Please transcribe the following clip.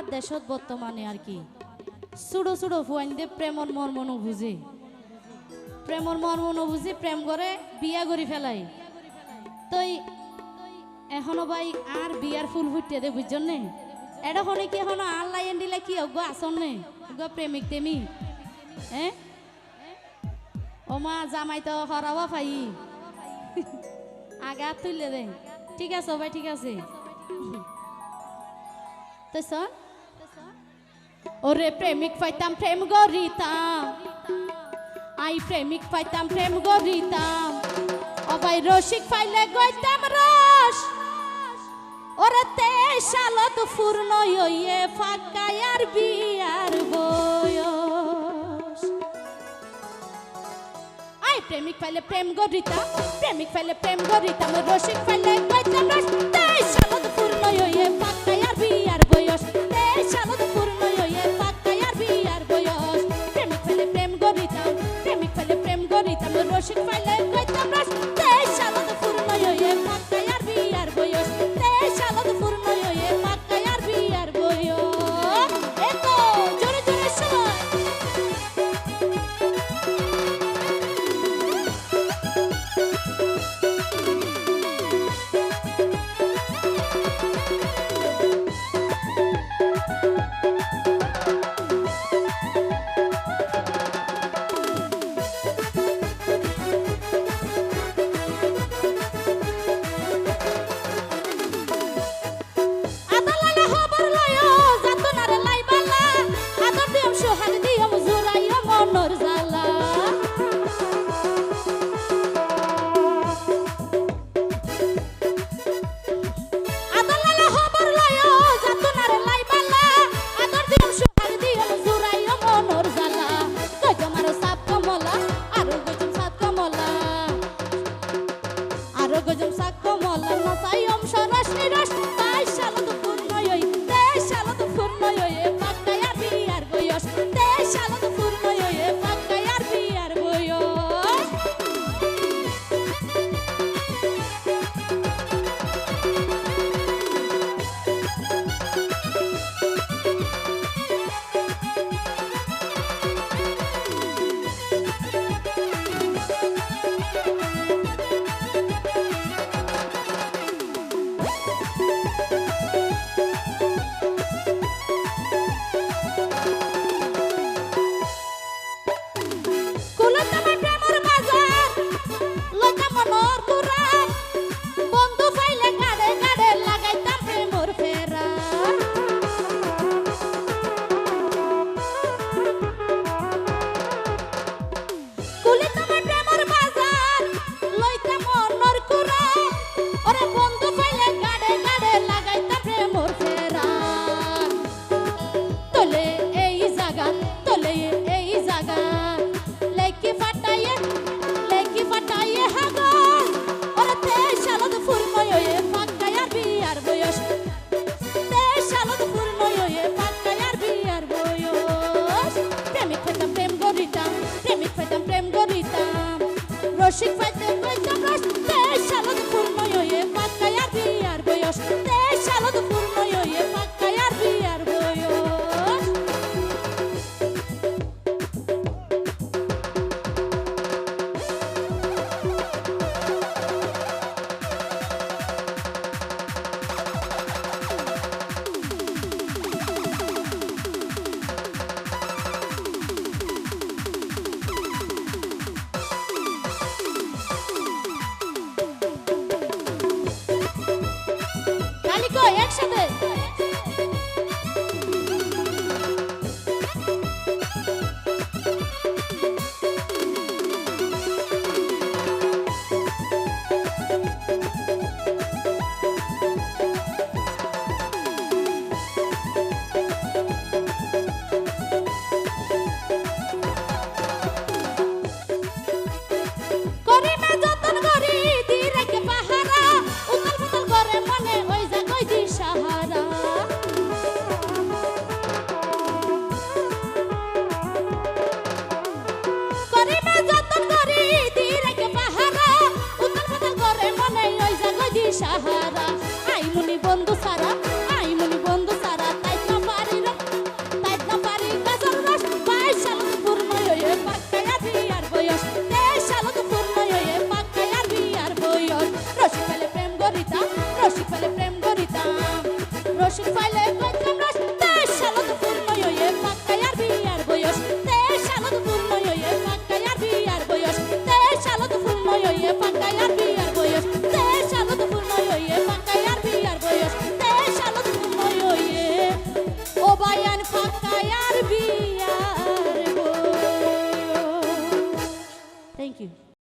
আমরা দেশত বর্তমানে আর কি। সুড়ো সুড়ো ফুয়াইন্দে প্রেমর মর্ম বুঝে প্রেমর মর্ম বুঝি প্রেম করে, বিয়া করি ফেলাই। তই এখনও ভাই আর বিয়ার ফুল ফুটতে দে, বুঝছেন? নে এটা হনে কি এখনও আর লাইন দিলে কি অজ্ঞ আসন? নে প্রেমিক তেমি। হ্যাঁ ও মা, জামাই তো হরাবা ফাই আগে তুললে দে। ঠিক আছে ভাই ঠিক আছে। তো শোন ওরে প্রেমিক পাইতাম প্রেম গরিতাম। আই প্রেমিক পাইতাম প্রেম গরিতাম। অবাই রসিক পাইলে গইতাম রস। ওরে তে সালত পূর্ণ হইয়ে ফাঁকাই আর বিয়ার বয়স। আই প্রেমিক পাইলে প্রেম গরিতাম, প্রেমিক পাইলে প্রেম গরিতাম, রসিক পাইলে গইতাম রস। তে সালত পূর্ণ হইয়ে ফাঁকাই আর বিয়ার 对。对 সাহারা। আই মুনি বন্ধু সারা